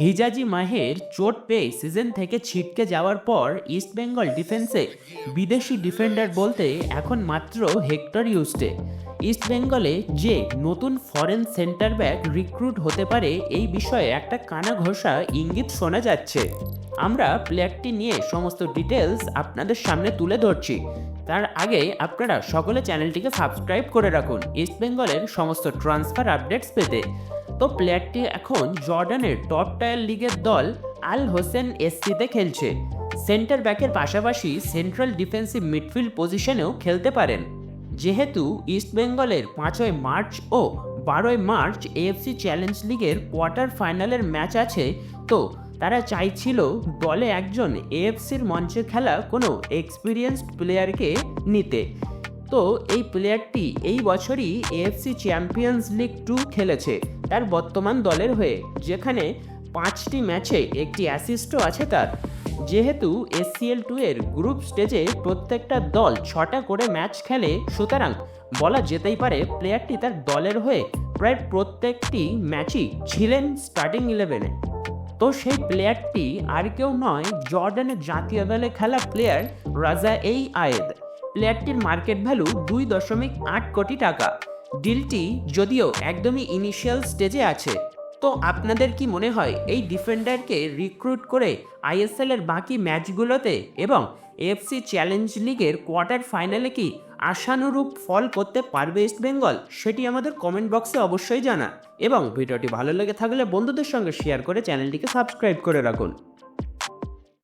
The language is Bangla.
হিজাজি মাহের চোট পেয়ে সিজন থেকে ছিটকে যাওয়ার পর ইস্টবেঙ্গল ডিফেন্সে বিদেশি ডিফেন্ডার বলতে এখন মাত্র হেক্টর ইউস্টে। ইস্টবেঙ্গলে যে নতুন ফরেন সেন্টার ব্যাক রিক্রুট হতে পারে এই বিষয়ে একটা কানা ঘোষা ইঙ্গিত শোনা যাচ্ছে। আমরা প্লেয়ারটি নিয়ে সমস্ত ডিটেলস আপনাদের সামনে তুলে ধরছি। তার আগে আপনারা সকলে চ্যানেলটিকে সাবস্ক্রাইব করে রাখুন ইস্টবেঙ্গলের সমস্ত ট্রান্সফার আপডেটস পেতে। তো প্লেয়ারটি এখন জর্ডানের টপ টায়ার লিগের দল আল হোসেন এসসিতে খেলছে। সেন্টার ব্যাকের পাশাপাশি সেন্ট্রাল ডিফেন্সিভ মিডফিল্ড পজিশনেও খেলতে পারেন। যেহেতু ইস্টবেঙ্গলের পাঁচই মার্চ ও বারোই মার্চ এএফসি চ্যালেঞ্জ লিগের কোয়ার্টার ফাইনালের ম্যাচ আছে, তো তারা চাইছিল দলে একজন এএফসির মঞ্চে খেলা কোনো এক্সপিরিয়েন্সড প্লেয়ারকে নিতে। তো এই প্লেয়ারটি এই বছরই এএফসি চ্যাম্পিয়ন্স লিগ টু খেলেছে তার বর্তমান দলের হয়ে, যেখানে পাঁচটি ম্যাচে একটি অ্যাসিস্টও আছে তার। যেহেতু এসসিএল টু এর গ্রুপ স্টেজে প্রত্যেকটা দল ছটা করে ম্যাচ খেলে সুতরাং বলা যেতেই পারে প্লেয়ারটি তার দলের হয়ে প্রায় প্রত্যেকটি ম্যাচই ছিলেন স্টার্টিং ইলেভেনে তো সেই প্লেয়ারটি আর কেউ নয়, জর্ডানের জাতীয় দলে খেলা প্লেয়ার রাজা এই আয়েদ। প্লেয়ারটির মার্কেট ভ্যালু দুই দশমিক আট কোটি টাকা। ডিলটি যদিও একদমই ইনিশিয়াল স্টেজে আছে। তো আপনাদের কি মনে হয় এই ডিফেন্ডারকে রিক্রুট করে আইএসএল এর বাকি ম্যাচগুলোতে এবং এফসি চ্যালেঞ্জ লিগের কোয়ার্টার ফাইনালে কি আশানুরূপ ফল করতে পারবে ইস্ট বেঙ্গল সেটি আমাদের কমেন্ট বক্সে অবশ্যই জানা এবং ভিডিওটি ভালো লেগে থাকলে বন্ধুদের সঙ্গে শেয়ার করে চ্যানেলটিকে সাবস্ক্রাইব করে রাখুন।